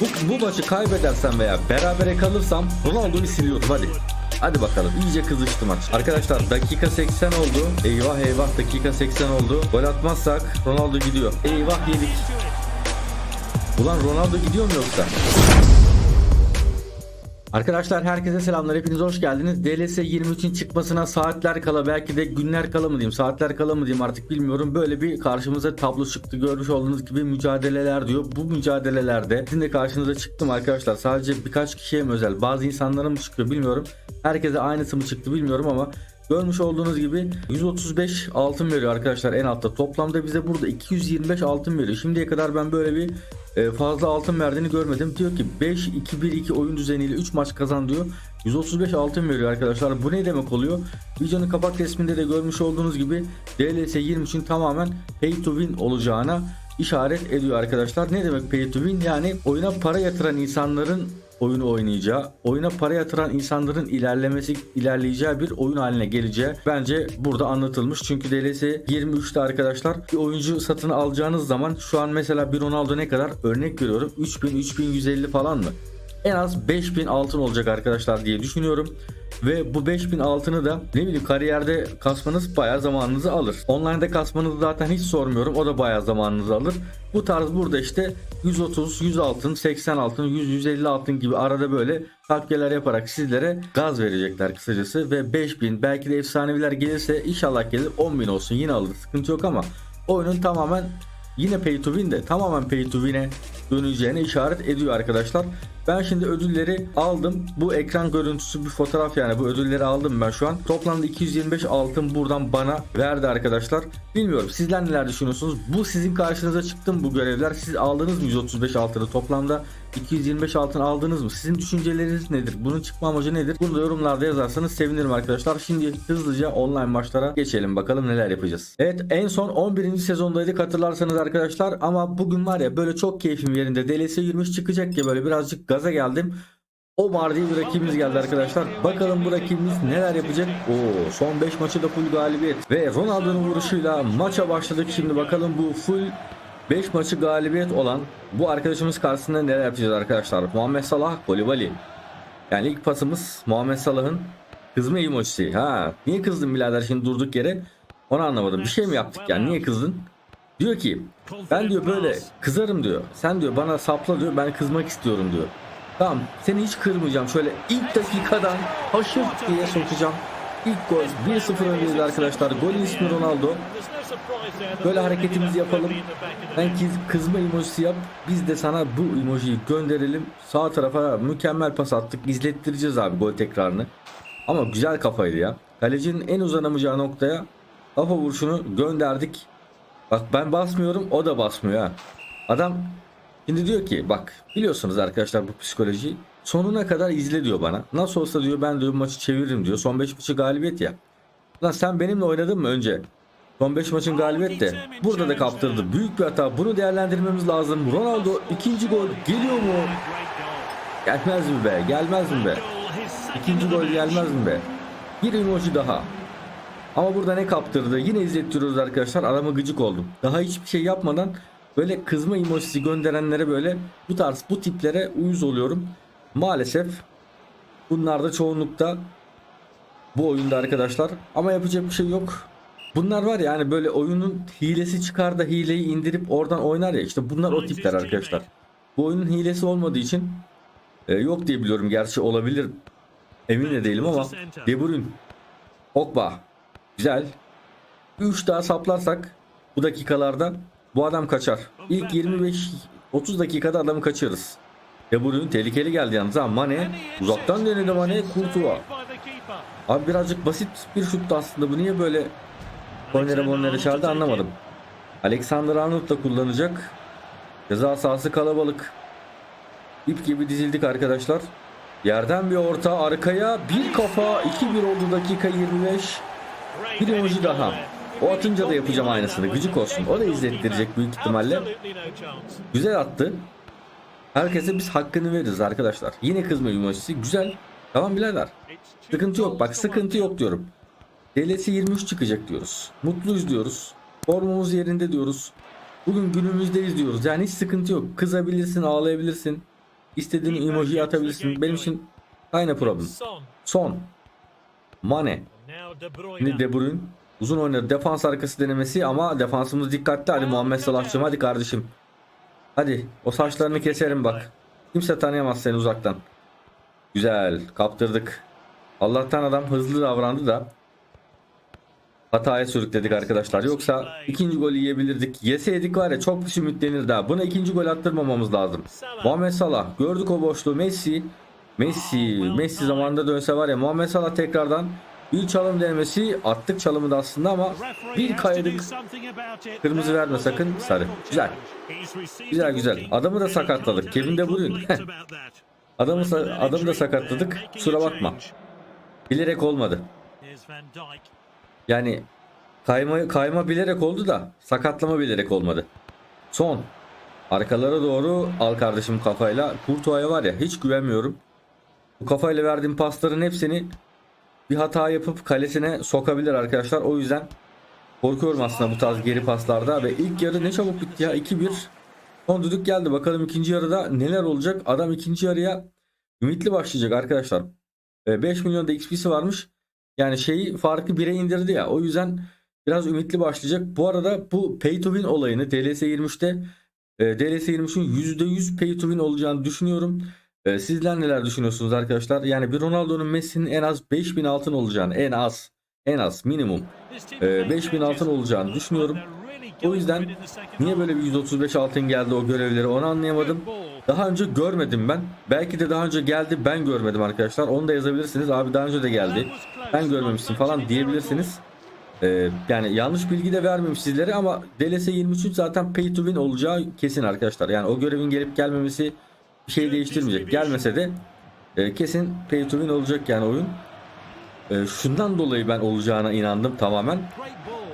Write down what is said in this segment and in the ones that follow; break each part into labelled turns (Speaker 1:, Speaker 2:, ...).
Speaker 1: Bu, bu maçı kaybedersem veya berabere kalırsam Ronaldo'yu siliyorum hadi. Hadi bakalım iyice kızıştı maç. Arkadaşlar dakika 80 oldu. Eyvah eyvah dakika 80 oldu. Gol atmazsak Ronaldo gidiyor. Eyvah yedik. Ulan Ronaldo gidiyor mu yoksa? Arkadaşlar herkese selamlar hepiniz hoş geldiniz. DLS 23'ün çıkmasına saatler kala belki de günler kala mı diyeyim saatler kala mı diyeyim artık bilmiyorum. Böyle bir karşımıza tablo çıktı görmüş olduğunuz gibi mücadeleler diyor. Bu mücadelelerde sizin de karşınıza çıktım arkadaşlar. Sadece birkaç kişiye mi özel bazı insanlara mı çıkıyor bilmiyorum. Herkese aynısı mı çıktı bilmiyorum ama Görmüş olduğunuz gibi 135 altın veriyor arkadaşlar en altta. Toplamda bize burada 225 altın veriyor. Şimdiye kadar ben böyle bir fazla altın verdiğini görmedim. Diyor ki 5-2-1-2 oyun düzeniyle 3 maç kazan diyor. 135 altın veriyor arkadaşlar. Bu ne demek oluyor? Videonun kapak resminde de görmüş olduğunuz gibi DLS 23'ün tamamen pay to win olacağına işaret ediyor arkadaşlar. Ne demek pay to win? Yani oyuna para yatıran insanların oyunu oynayacağı, oyuna para yatıran insanların ilerlemesi, ilerleyeceği bir oyun haline geleceği bence burada anlatılmış. Çünkü DLS 23'te arkadaşlar bir oyuncu satın alacağınız zaman şu an mesela bir Ronaldo ne kadar? Örnek veriyorum 3000 3150 falan mı? En az 5000 altın olacak arkadaşlar diye düşünüyorum. Ve bu 5000 altını da ne bileyim kariyerde kasmanız bayağı zamanınızı alır. Online'da kasmanızı zaten hiç sormuyorum. O da bayağı zamanınızı alır. Bu tarz burada işte 130, 100 altın, 80 altın, 100, 150 altın gibi arada böyle takviyeler yaparak sizlere gaz verecekler kısacası. Ve 5000 belki de efsaneviler gelirse inşallah gelir 10.000 olsun yine alır sıkıntı yok ama oyunun tamamen yine pay to win de tamamen pay to win'e döneceğine işaret ediyor arkadaşlar. Ben şimdi ödülleri aldım. Bu ekran görüntüsü bir fotoğraf yani bu ödülleri aldım ben şu an. Toplamda 225 altın buradan bana verdi arkadaşlar. Bilmiyorum sizler neler düşünüyorsunuz? Bu sizin karşınıza çıktı mı bu görevler? Siz aldınız mı 135 altını? Toplamda 225 altın aldınız mı? Sizin düşünceleriniz nedir? Bunun çıkma amacı nedir? Bunu da yorumlarda yazarsanız sevinirim arkadaşlar. Şimdi hızlıca online maçlara geçelim. Bakalım neler yapacağız. Evet en son 11. sezondaydık hatırlarsanız arkadaşlar. Ama bugün var ya böyle çok keyfim yerinde. DLC 23 çıkacak ya böyle birazcık gaza geldim. O Mardi bir rakibimiz geldi arkadaşlar. Bakalım bu rakibimiz neler yapacak. Oo, son 5 maçı da full galibiyet. Ve Ronaldo'nun vuruşuyla maça başladık. Şimdi bakalım bu full 5 maçı galibiyet olan bu arkadaşımız karşısında neler yapacağız arkadaşlar. Muhammed Salah, Kolibali. Yani ilk pasımız Muhammed Salah'ın kızma emojisi. Ha, niye kızdın birader şimdi durduk yere? Onu anlamadım. Bir şey mi yaptık yani? Niye kızdın? Diyor ki ben diyor böyle kızarım diyor. Sen diyor bana sapla diyor ben kızmak istiyorum diyor. Tamam seni hiç kırmayacağım. Şöyle ilk dakikadan haşır diye sokacağım. İlk gol 1-0 öndeyiz arkadaşlar. Golün ismi Ronaldo. Böyle hareketimizi yapalım. Sen kiz- kızma emojisi yap. Biz de sana bu emojiyi gönderelim. Sağ tarafa mükemmel pas attık. İzlettireceğiz abi gol tekrarını. Ama güzel kafaydı ya. Kalecinin en uzanamayacağı noktaya kafa vuruşunu gönderdik. Bak ben basmıyorum o da basmıyor ha. Adam şimdi diyor ki bak biliyorsunuz arkadaşlar bu psikolojiyi sonuna kadar izle diyor bana. Nasıl olsa diyor ben diyor maçı çeviririm diyor. Son 5 maçı galibiyet ya. Lan sen benimle oynadın mı önce? Son 5 maçın galibiyet de burada da kaptırdı. Büyük bir hata. Bunu değerlendirmemiz lazım. Ronaldo ikinci gol geliyor mu? Gelmez mi be? Gelmez mi be? İkinci gol gelmez mi be? Bir emoji daha. Ama burada ne kaptırdı? Yine izlettiriyoruz arkadaşlar. Adama gıcık oldum. Daha hiçbir şey yapmadan böyle kızma emojisi gönderenlere böyle bu tarz bu tiplere uyuz oluyorum. Maalesef bunlar da çoğunlukta bu oyunda arkadaşlar. Ama yapacak bir şey yok. Bunlar var ya yani böyle oyunun hilesi çıkar da hileyi indirip oradan oynar ya işte bunlar o tipler arkadaşlar. Bu oyunun hilesi olmadığı için e, yok diye biliyorum. Gerçi olabilir. Emin de değilim ama De Bruyne, Pogba güzel. 3 daha saplarsak bu dakikalarda bu adam kaçar. İlk 25 30 dakikada adamı kaçırırız. De Bruyne tehlikeli geldi yalnız ha Mane uzaktan denedi Mane Kurtuva. Abi birazcık basit bir şuttu aslında bu niye böyle Kornere Mornere çağırdı anlamadım. Alexander Arnold da kullanacak. Ceza sahası kalabalık. İp gibi dizildik arkadaşlar. Yerden bir orta arkaya bir kafa 2-1 oldu dakika 25. Bir emoji daha. O atınca da yapacağım aynısını. Gıcık olsun. O da izlettirecek büyük ihtimalle. Güzel attı. Herkese biz hakkını veririz arkadaşlar. Yine kızma emojisi. Güzel. Tamam birader. Sıkıntı yok. Bak sıkıntı yok diyorum. DLS 23 çıkacak diyoruz. Mutluyuz diyoruz. Formumuz yerinde diyoruz. Bugün günümüzdeyiz diyoruz. Yani hiç sıkıntı yok. Kızabilirsin, ağlayabilirsin. İstediğin emojiyi atabilirsin. Benim için aynı problem.
Speaker 2: Son.
Speaker 1: Mane. Şimdi De Bruyne. Uzun oynadı. Defans arkası denemesi ama defansımız dikkatli. Hadi Muhammed Salah'cığım hadi kardeşim. Hadi o saçlarını keserim bak. Kimse tanıyamaz seni uzaktan. Güzel kaptırdık. Allah'tan adam hızlı davrandı da hataya sürükledik arkadaşlar. Yoksa ikinci golü yiyebilirdik. Yeseydik var ya çok pis ümitlenirdi ha. Buna ikinci gol attırmamamız lazım. Muhammed Salah gördük o boşluğu. Messi Messi Messi zamanında dönse var ya Muhammed Salah tekrardan bir çalım denemesi attık çalımı da aslında ama bir kaydık. Kırmızı verme sakın sarı. Güzel. Güzel güzel. Adamı da sakatladık. Kevin De Bruyne. Adamı, adamı da sakatladık. Kusura bakma. Bilerek olmadı. Yani kayma, kayma bilerek oldu da sakatlama bilerek olmadı. Son. Arkalara doğru al kardeşim kafayla. Kurtuğa'ya var ya hiç güvenmiyorum. Bu kafayla verdiğim pasların hepsini bir hata yapıp kalesine sokabilir arkadaşlar. O yüzden korkuyorum aslında bu tarz geri paslarda. Ve ilk yarı ne çabuk bitti ya 2-1. Son düdük geldi. Bakalım ikinci yarıda neler olacak. Adam ikinci yarıya ümitli başlayacak arkadaşlar. E, 5 milyon da XP'si varmış. Yani şeyi farkı 1'e indirdi ya. O yüzden biraz ümitli başlayacak. Bu arada bu pay to win olayını DLS 23'te e, DLS 23'ün %100 pay to win olacağını düşünüyorum. E, sizler neler düşünüyorsunuz arkadaşlar? Yani bir Ronaldo'nun Messi'nin en az 5000 altın olacağını en az en az minimum
Speaker 2: Ee, 5000 altın olacağını düşünüyorum.
Speaker 1: O yüzden niye böyle bir 135 altın geldi o görevleri onu anlayamadım. Daha önce görmedim ben. Belki de daha önce geldi ben görmedim arkadaşlar. Onu da yazabilirsiniz. Abi daha önce de geldi. Ben görmemişsin falan diyebilirsiniz. Ee, yani yanlış bilgi de vermemiş sizlere ama DLS 23 zaten pay to win olacağı kesin arkadaşlar. Yani o görevin gelip gelmemesi bir şey değiştirmeyecek. Gelmese de e, kesin pay to win olacak yani oyun. E, şundan dolayı ben olacağına inandım tamamen.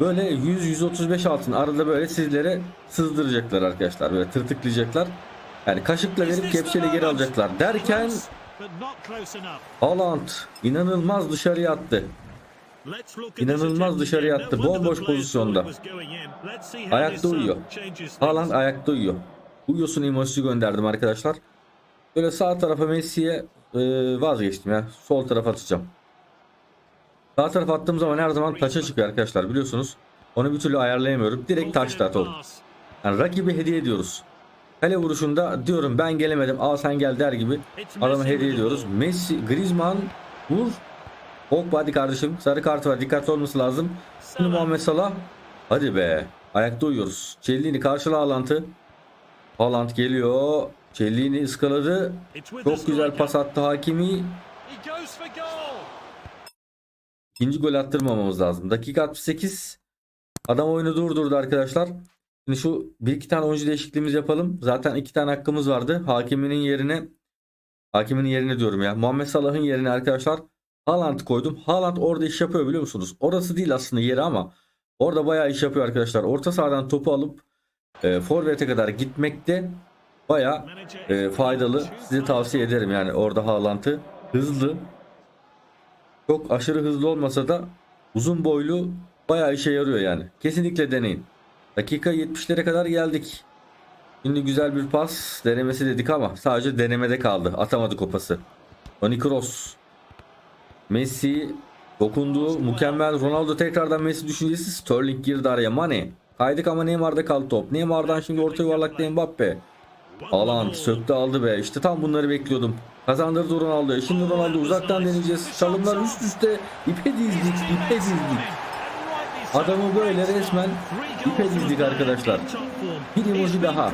Speaker 1: Böyle 100-135 altın arada böyle sizlere sızdıracaklar arkadaşlar. Böyle tırtıklayacaklar. Yani kaşıkla verip kepçeyle geri alacaklar. Derken Haaland inanılmaz dışarıya attı.
Speaker 2: İnanılmaz dışarıya attı. Bomboş pozisyonda.
Speaker 1: Ayakta uyuyor. Haaland ayakta uyuyor. Uyuyorsun emojisi gönderdim arkadaşlar. Böyle sağ tarafa Messi'ye e, vazgeçtim ya. Sol tarafa atacağım. Sağ tarafa attığım zaman her zaman taça çıkıyor arkadaşlar biliyorsunuz. Onu bir türlü ayarlayamıyorum. Direkt taçta atalım. Yani rakibi hediye ediyoruz. Kale vuruşunda diyorum ben gelemedim al sen gel der gibi adamı hediye ediyoruz. Messi, Griezmann vur. Pogba hadi kardeşim sarı kart var dikkatli olması lazım. Şimdi Muhammed Salah. Hadi be ayakta uyuyoruz. Cellini karşıla Haaland'ı. Haaland geliyor. Cellini ıskaladı. Çok güzel pas attı Hakimi. İkinci gol attırmamamız lazım. Dakika 68. Adam oyunu durdurdu arkadaşlar. Şimdi şu bir iki tane oyuncu değişikliğimiz yapalım. Zaten iki tane hakkımız vardı. Hakiminin yerine Hakiminin yerine diyorum ya. Muhammed Salah'ın yerine arkadaşlar Haaland koydum. Haaland orada iş yapıyor biliyor musunuz? Orası değil aslında yeri ama orada bayağı iş yapıyor arkadaşlar. Orta sahadan topu alıp e, forvete kadar gitmekte bayağı e, faydalı. Size tavsiye ederim yani orada Haaland'ı. Hızlı. Çok aşırı hızlı olmasa da uzun boylu bayağı işe yarıyor yani. Kesinlikle deneyin. Dakika 70'lere kadar geldik. Şimdi güzel bir pas denemesi dedik ama sadece denemede kaldı. Atamadık o pası. Toni Kroos. Messi dokundu. Mükemmel. Ronaldo tekrardan Messi düşüncesi. Sterling girdi araya. Mane. Kaydık ama Neymar'da kaldı top. Neymar'dan şimdi orta yuvarlakta Mbappe. Haaland söktü aldı be. İşte tam bunları bekliyordum. Kazandırdı Ronaldo'ya. Şimdi Ronaldo uzaktan deneyeceğiz. Çalımlar üst üste. İpe dizdik. ipe dizdik. Adamı böyle resmen ipe dizdik arkadaşlar. Bir emoji daha.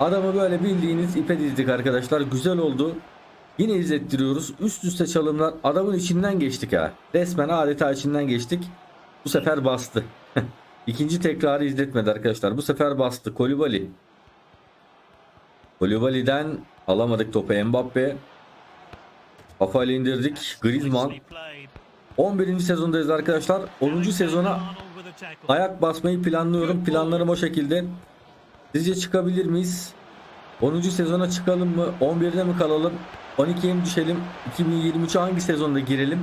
Speaker 1: Adamı böyle bildiğiniz ipe dizdik arkadaşlar. Güzel oldu. Yine izlettiriyoruz. Üst üste çalımlar. Adamın içinden geçtik ha. Resmen adeta içinden geçtik. Bu sefer bastı. İkinci tekrarı izletmedi arkadaşlar. Bu sefer bastı. Kolibali. Kolibali'den alamadık topu Mbappe. Kafayla indirdik. Griezmann. 11. sezondayız arkadaşlar. 10. sezona ayak basmayı planlıyorum. Planlarım o şekilde. Sizce çıkabilir miyiz? 10. sezona çıkalım mı? 11'de mi kalalım? 12'ye mi düşelim? 2023'e hangi sezonda girelim?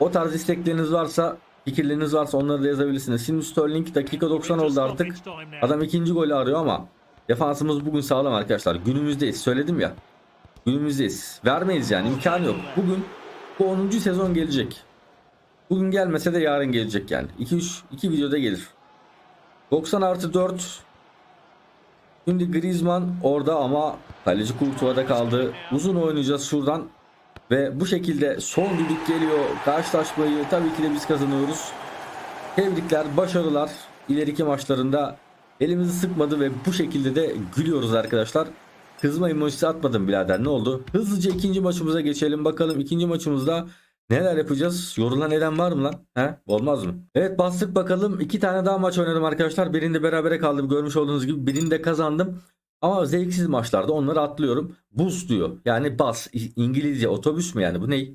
Speaker 1: O tarz istekleriniz varsa, fikirleriniz varsa onları da yazabilirsiniz. Şimdi Sterling dakika 90 oldu artık. Adam ikinci golü arıyor ama Defansımız bugün sağlam arkadaşlar. Günümüzdeyiz. Söyledim ya. Günümüzdeyiz. Vermeyiz yani. imkanı yok. Bugün bu 10. sezon gelecek. Bugün gelmese de yarın gelecek yani. 2-3 2 videoda gelir. 90 artı 4 Şimdi Griezmann orada ama kaleci Courtois'da kaldı. Uzun oynayacağız şuradan. Ve bu şekilde son düdük geliyor. Karşılaşmayı tabii ki de biz kazanıyoruz. Tebrikler, başarılar. İleriki maçlarında elimizi sıkmadı ve bu şekilde de gülüyoruz arkadaşlar. Kızma emojisi atmadım birader ne oldu? Hızlıca ikinci maçımıza geçelim bakalım. ikinci maçımızda neler yapacağız? Yorulan eden var mı lan? He? Olmaz mı? Evet bastık bakalım. İki tane daha maç oynadım arkadaşlar. Birinde berabere kaldım görmüş olduğunuz gibi. Birinde kazandım. Ama zevksiz maçlarda onları atlıyorum. Bus diyor. Yani bas. İngilizce otobüs mü yani bu ne?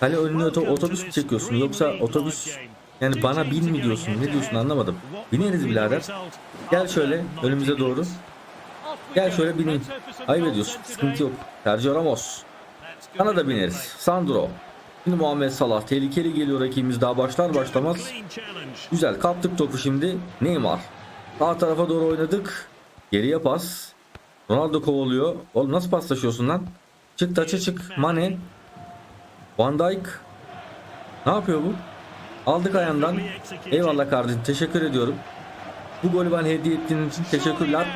Speaker 1: Kale önüne oto- otobüs mü çekiyorsun yoksa otobüs yani bana bin mi diyorsun ne diyorsun anlamadım. Bineriz birader. Gel şöyle önümüze doğru. Gel şöyle bineyim. Ayıp ediyorsun. Sıkıntı yok. Sergio Ramos. Sana da bineriz. Sandro. Şimdi Muhammed Salah. Tehlikeli geliyor rakibimiz daha başlar başlamaz. Güzel kaptık topu şimdi. Neymar. Sağ tarafa doğru oynadık. Geriye pas. Ronaldo kovalıyor. Oğlum nasıl paslaşıyorsun lan? Çık taça çık. Mane. Van Dijk. Ne yapıyor bu? Aldık ayağından. Eyvallah kardeşim teşekkür ediyorum. Bu golü bana hediye ettiğin için teşekkürler.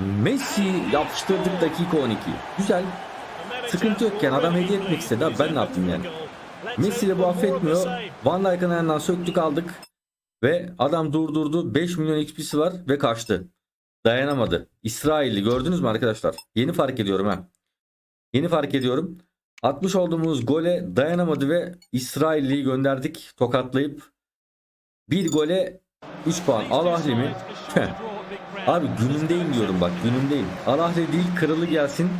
Speaker 1: Messi yapıştırdık dakika 12. Güzel. Sıkıntı yok yani adam hediye etmek istedi abi ben ne yaptım yani. Messi de bu affetmiyor. Van Dijk'ın ayağından söktük aldık. Ve adam durdurdu. 5 milyon XP'si var ve kaçtı. Dayanamadı. İsrailli gördünüz mü arkadaşlar? Yeni fark ediyorum ha. Yeni fark ediyorum. Atmış olduğumuz gole dayanamadı ve İsrailli'yi gönderdik tokatlayıp. Bir gole 3 puan. Al Ahli mi? Abi günündeyim diyorum bak günündeyim. Al Ahli değil kralı gelsin.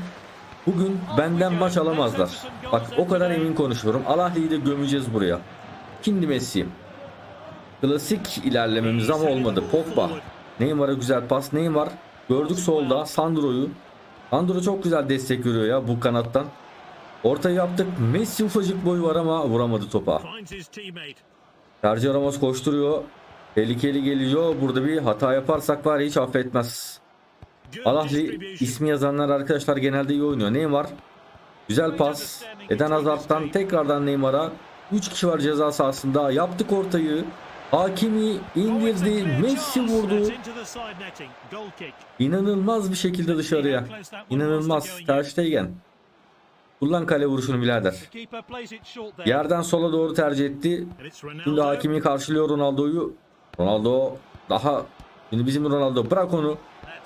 Speaker 1: Bugün benden maç alamazlar. Bak o kadar emin konuşuyorum. Al Ahli'yi de gömeceğiz buraya. Şimdi Messi. Klasik ilerlememiz ama olmadı. Pogba. Neymar'a güzel pas. Neymar. Gördük solda Sandro'yu. Sandro çok güzel destek veriyor ya bu kanattan. Ortayı yaptık. Messi ufacık boyu var ama vuramadı topa. Sergio Ramos koşturuyor. Tehlikeli geliyor. Burada bir hata yaparsak var hiç affetmez. Alahli ismi yazanlar arkadaşlar genelde iyi oynuyor. Neymar. Güzel pas. Eden Hazard'dan tekrardan Neymar'a. 3 kişi var ceza sahasında. Yaptık ortayı. Hakimi indirdi. Messi vurdu. İnanılmaz bir şekilde dışarıya. İnanılmaz. Ter Stegen. Kullan kale vuruşunu birader. Yerden sola doğru tercih etti. Şimdi Hakimi karşılıyor Ronaldo'yu. Ronaldo daha şimdi bizim Ronaldo bırak onu.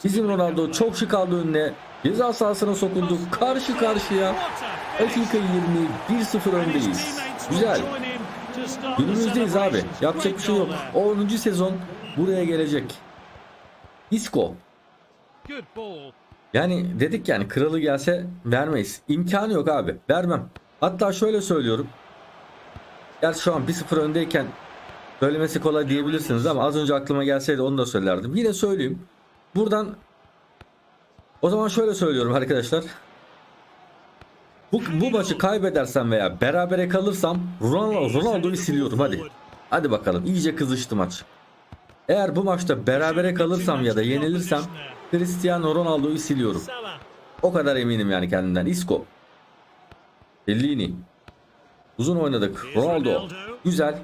Speaker 1: Bizim Ronaldo çok şık aldı önüne. Ceza sahasına sokuldu. Karşı karşıya. Dakika 20 1-0 öndeyiz. Güzel. Günümüzdeyiz abi. Yapacak bir şey yok. O 10. sezon buraya gelecek. Isco. Yani dedik yani kralı gelse vermeyiz. İmkanı yok abi. Vermem. Hatta şöyle söylüyorum. Gerçi şu an 1-0 öndeyken söylemesi kolay diyebilirsiniz ama az önce aklıma gelseydi onu da söylerdim. Yine söyleyeyim. Buradan o zaman şöyle söylüyorum arkadaşlar. Bu, bu maçı kaybedersem veya berabere kalırsam Ronaldo, Ronaldo'yu siliyorum hadi. Hadi bakalım iyice kızıştı maç. Eğer bu maçta berabere kalırsam ya da yenilirsem Cristiano Ronaldo'yu siliyorum. O kadar eminim yani kendimden. Isco. Bellini. Uzun oynadık. Ronaldo. Güzel.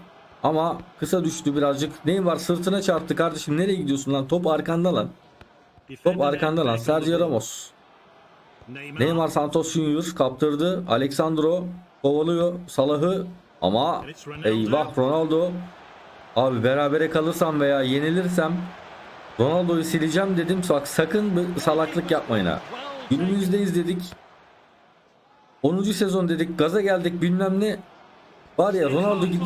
Speaker 1: Ama kısa düştü birazcık. Neymar sırtına çarptı kardeşim. Nereye gidiyorsun lan? Top arkanda lan. Top arkanda lan. Sergio Ramos. Neymar Santos Junior kaptırdı. Alexandro kovalıyor Salah'ı. Ama eyvah Ronaldo. Abi berabere kalırsam veya yenilirsem Ronaldo'yu sileceğim dedim. Bak sakın salaklık yapmayın ha. Günümüzdeyiz dedik. 10. sezon dedik. Gaza geldik bilmem ne. Var ya Ronaldo git.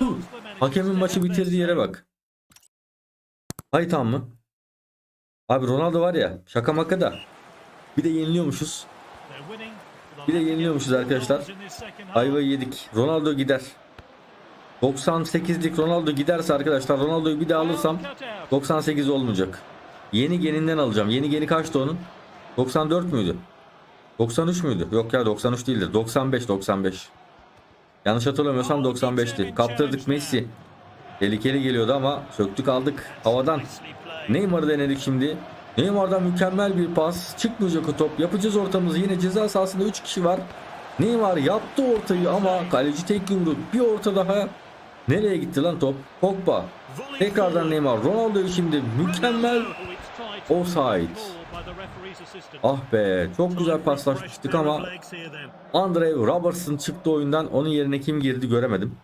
Speaker 1: Hakemin maçı bitirdiği yere bak. Haytan mı? Abi Ronaldo var ya şaka maka da. Bir de yeniliyormuşuz. Bir de yeniliyormuşuz arkadaşlar. Ayvayı yedik. Ronaldo gider. 98'lik Ronaldo giderse arkadaşlar Ronaldo'yu bir daha alırsam 98 olmayacak. Yeni geninden alacağım. Yeni geni kaçtı onun? 94 müydü? 93 müydü? Yok ya 93 değildir. 95 95. Yanlış hatırlamıyorsam 95'ti. Kaptırdık Messi. Tehlikeli geliyordu ama söktük aldık havadan. Neymar'ı denedik şimdi. Neymar'dan mükemmel bir pas. Çıkmayacak o top. Yapacağız ortamızı. Yine ceza sahasında 3 kişi var. Neymar yaptı ortayı ama kaleci tek yumruk. Bir orta daha. Nereye gitti lan top? Pogba. Tekrardan Neymar. Ronaldo'yu şimdi mükemmel offside. Ah be çok güzel paslaşmıştık ama Andre Robertson çıktı oyundan. Onun yerine kim girdi göremedim.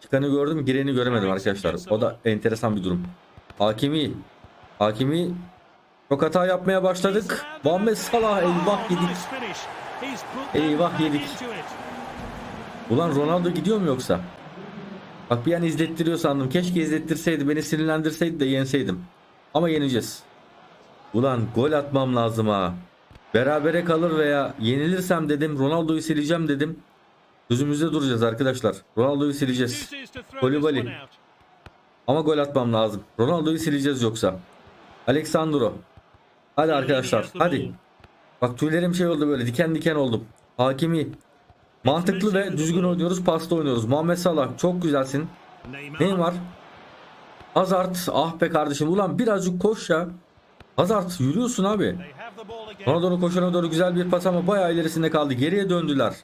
Speaker 1: Çıkanı gördüm gireni göremedim arkadaşlar. O da enteresan bir durum. Hakimi. Hakimi çok hata yapmaya başladık. Muhammed Salah eyvah yedik. Eyvah yedik. Ulan Ronaldo gidiyor mu yoksa? Bak bir an izlettiriyor sandım. Keşke izlettirseydi beni sinirlendirseydi de yenseydim. Ama yeneceğiz. Ulan gol atmam lazım ha. Berabere kalır veya yenilirsem dedim Ronaldo'yu sileceğim dedim. Sözümüzde duracağız arkadaşlar. Ronaldo'yu sileceğiz. Kolibali. Ama gol atmam lazım. Ronaldo'yu sileceğiz yoksa. Alexandro. Hadi arkadaşlar hadi. Bak tüylerim şey oldu böyle diken diken oldum. Hakimi. Mantıklı ve düzgün oynuyoruz. Pasta oynuyoruz. Muhammed Salah çok güzelsin. Neymar. Hazard. Ah be kardeşim. Ulan birazcık koş ya. Hazard yürüyorsun abi. Ona doğru koşana doğru güzel bir pas ama bayağı ilerisinde kaldı. Geriye döndüler.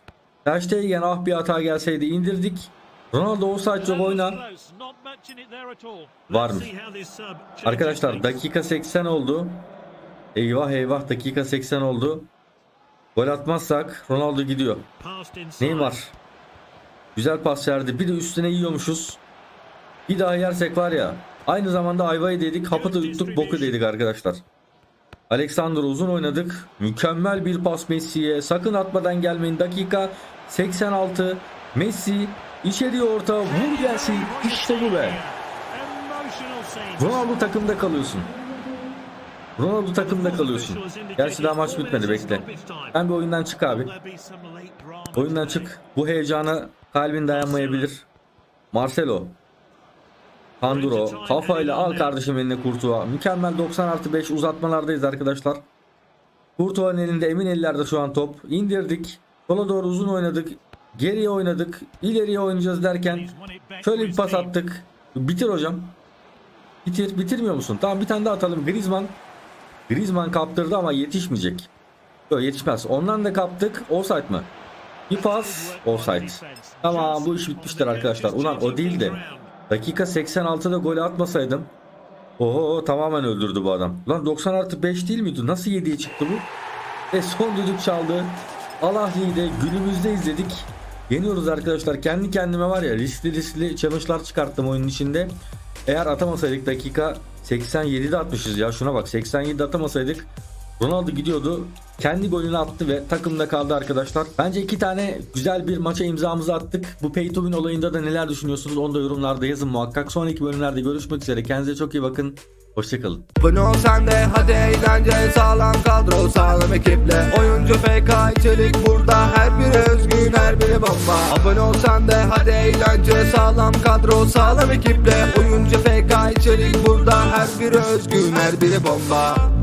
Speaker 1: Ter Stegen ah bir hata gelseydi indirdik. Ronaldo offside yok oyna. Var mı? Arkadaşlar dakika 80 oldu. Eyvah eyvah dakika 80 oldu. Gol atmazsak Ronaldo gidiyor. Neymar. Güzel pas verdi. Bir de üstüne yiyormuşuz. Bir daha yersek var ya. Aynı zamanda ayvayı dedik. Hapı da yuttuk. Boku dedik arkadaşlar. Alexander uzun oynadık. Mükemmel bir pas Messi'ye. Sakın atmadan gelmeyin. Dakika 86. Messi içeriye orta. Vur gelsin. İşte bu be. Ronaldo takımda kalıyorsun. Ronaldo takımda kalıyorsun. Gerçi daha maç bitmedi bekle. Sen bir oyundan çık abi. Oyundan çık. Bu heyecana kalbin dayanmayabilir. Marcelo. Panduro. Kafayla al kardeşim eline Kurtuğa. Mükemmel 90 artı 5 uzatmalardayız arkadaşlar. Kurtuğa'nın elinde emin ellerde şu an top. İndirdik. Sola doğru uzun oynadık. Geriye oynadık. ileriye oynayacağız derken şöyle bir pas attık. Bitir hocam. Bitir. Bitirmiyor musun? Tamam bir tane daha atalım. Griezmann. Griezmann kaptırdı ama yetişmeyecek. Yok yetişmez. Ondan da kaptık. Offside mı? Bir pas. Offside. Tamam bu iş bitmiştir arkadaşlar. Ulan o değil de. Dakika 86'da gol atmasaydım. Oho tamamen öldürdü bu adam. Lan 90 artı 5 değil miydi? Nasıl 7'ye çıktı bu? Ve son düdük çaldı. Alahli'yi de günümüzde izledik. Yeniyoruz arkadaşlar. Kendi kendime var ya riskli riskli challenge'lar çıkarttım oyunun içinde. Eğer atamasaydık dakika 87'de atmışız ya şuna bak 87'de atamasaydık Ronaldo gidiyordu. Kendi golünü attı ve takımda kaldı arkadaşlar. Bence iki tane güzel bir maça imzamızı attık. Bu pay to win olayında da neler düşünüyorsunuz onu da yorumlarda yazın muhakkak. Sonraki bölümlerde görüşmek üzere. Kendinize çok iyi bakın. Hoşçakalın.
Speaker 3: Abone ol sen de hadi eğlence sağlam kadro sağlam ekiple Oyuncu FK içerik burada her biri özgün her biri bomba Abone ol sen de hadi eğlence sağlam kadro sağlam ekiple Oyuncu FK içerik burada her biri özgün her biri bomba